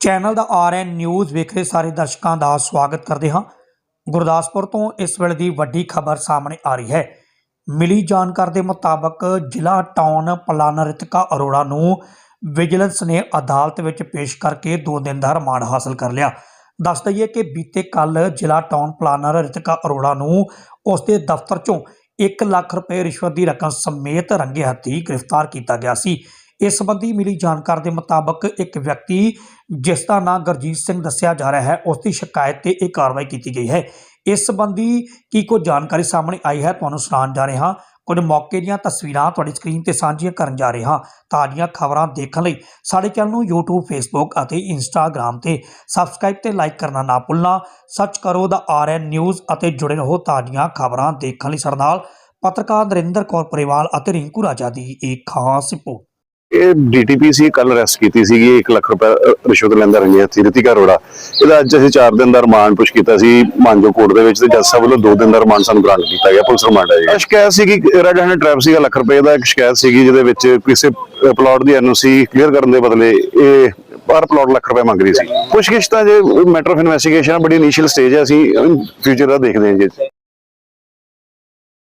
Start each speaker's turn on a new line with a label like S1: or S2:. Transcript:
S1: Channel ਦਾ RN news ਵੇਖ ਰਹੇ ਸਾਰੇ ਦਰਸ਼ਕਾਂ ਦਾ ਸਵਾਗਤ ਕਰਦੇ ਹਾਂ। ਗੁਰਦਾਸਪੁਰ ਤੋਂ ਇਸ ਵੇਲੇ ਦੀ ਵੱਡੀ ਖਬਰ ਸਾਹਮਣੇ ਆ ਰਹੀ ਹੈ। ਮਿਲੀ ਜਾਣਕਾਰੀ ਦੇ ਮੁਤਾਬਕ ਜ਼ਿਲ੍ਹਾ ਟਾਊਨ ਪਲਾਨਰ ਰਿਤਕਾ ਅਰੋੜਾ ਨੂੰ ਵਿਜੀਲੈਂਸ ਨੇ ਅਦਾਲਤ ਵਿੱਚ ਪੇਸ਼ ਕਰਕੇ 2 ਦਿਨ ਦਾ ਰਿਮਾਂਡ ਹਾਸਲ ਕਰ ਲਿਆ। ਦੱਸ ਦਈਏ ਕਿ ਬੀਤੇ ਕੱਲ ਜ਼ਿਲ੍ਹਾ ਟਾਊਨ ਪਲਾਨਰ ਰਿਤਕਾ ਅਰੋੜਾ ਨੂੰ ਉਸ ਦੇ ਦਫ਼ਤਰ ਚੋਂ 1 ਲੱਖ ਰੁਪਏ ਰਿਸ਼ਵਤ ਦੀ ਰਕਮ ਸਮੇਤ ਰੰਗੇ ਹੱਥੀਂ ਗ੍ਰਿਫਤਾਰ ਕੀਤਾ ਗਿਆ ਸੀ। ਇਸ ਸੰਬੰਧੀ ਮਿਲੀ ਜਾਣਕਾਰੀ ਦੇ ਮੁਤਾਬਕ ਇੱਕ ਵਿਅਕਤੀ, ਜਿਸ ਦਾ ਨਾਂ ਗੁਰਜੀਤ ਸਿੰਘ ਦੱਸਿਆ ਜਾ ਰਿਹਾ ਹੈ, ਉਸ ਦੀ ਸ਼ਿਕਾਇਤ ਤੇ ਇਹ ਕਾਰਵਾਈ ਕੀਤੀ ਗਈ ਹੈ। ਇਸ ਸੰਬੰਧੀ ਕੀ ਕੋਈ ਜਾਣਕਾਰੀ ਸਾਹਮਣੇ ਆਈ ਹੈ, ਤੁਹਾਨੂੰ ਸੁਣਾਉਣ ਜਾ ਰਹੇ ਹਾਂ। ਕੁਝ ਮੌਕੇ ਦੀਆਂ ਤਸਵੀਰਾਂ ਤੁਹਾਡੀ ਸਕਰੀਨ ਤੇ ਸਾਂਝੀਆਂ ਕਰਨ ਜਾ ਰਹੇ ਹਾਂ, ਤਾਜ਼ੀਆਂ ਖਬਰਾਂ ਦੇਖਣ ਲਈ ਸਾਡੇ ਚੈਨਲ ਨੂੰ YouTube, Facebook ਅਤੇ Instagram ਤੇ ਸਬਸਕ੍ਰਾਈਬ ਤੇ ਲਾਈਕ ਕਰਨਾ ਨਾ ਭੁੱਲਣਾ। ਸਰਚ ਕਰੋ ਦਾ ਆਰਐਨ ਨਿਊਜ਼ ਅਤੇ ਜੁੜੇ ਰਹੋ ਤਾਜ਼ੀਆਂ ਖਬਰਾਂ ਦੇਖਣ ਲਈ। ਸਾਡੇ ਨਾਲ ਪੱਤਰਕਾਰ ਨਰਿੰਦਰ ਕੌਰ ਪਰਿਵਾਲ ਅਤੇ ਰਿੰਕੂ ਰਾਜਾ ਦੀ ਇੱਕ ਖਾਸ ਰਿਪੋਰਟ।
S2: ਇਹ ਡੀਟੀਪੀ ਕੱਲ ਅਰੈਸਟ ਕੀਤੀ ਸੀਗੀ 1 ਲੱਖ ਰੁਪਏ ਰਿਸ਼ਵਤ ਲੈਂਦਾ ਰੰਗੇ ਹੱਥੀ ਰਿਤਿਕਾ ਅਰੋੜਾ। ਇਹਦਾ ਅੱਜ ਅਸੀਂ 4 ਦਿਨ ਦਾ ਰਿਮਾਂਡ ਪੁੱਛ ਕੀਤਾ ਸੀ ਮਾਂਜੋ ਕੋਰਟ ਦੇ ਵਿੱਚ, ਤੇ ਜੱਜ ਸਾਹਿਬ ਵੱਲੋਂ 2 ਦਿਨ ਦਾ ਰਿਮਾਂਡ ਸਾਨੂੰ ਗ੍ਰਾਂਟ ਕੀਤਾ ਗਿਆ, ਪੁਲਿਸ ਰਿਮਾਂਡ ਹੈ ਜੀ। ਸ਼ਿਕਾਇਤ ਸੀਗੀ ਰੈਡ ਹੈਂਡ ਟ੍ਰੈਪ ਸੀਗਾ, ਲੱਖ ਰੁਪਏ ਦਾ ਇੱਕ ਸ਼ਿਕਾਇਤ ਸੀਗੀ, ਜਿਹਦੇ ਵਿੱਚ ਕਿਸੇ ਪਲਾਟ ਦੀ ਐਨਓਸੀ ਕਲੀਅਰ ਕਰਨ ਦੇ ਬਦਲੇ ਇਹ ਪਰ ਪਲਾਟ ਲੱਖ ਰੁਪਏ ਮੰਗ ਰਹੀ ਸੀ। ਪੁੱਛਗਿੱਛ ਤਾਂ ਜੇ ਮੈਟਰ ਆਫ ਇਨਵੈਸਟੀਗੇਸ਼ਨ ਬੜੀ ਇਨੀਸ਼ੀਅਲ ਸਟੇਜ ਹੈ ਅਸੀਂ ਫਿਊਚਰ ਦਾ ਦੇਖਦੇ ਹਾਂ ਜੀ।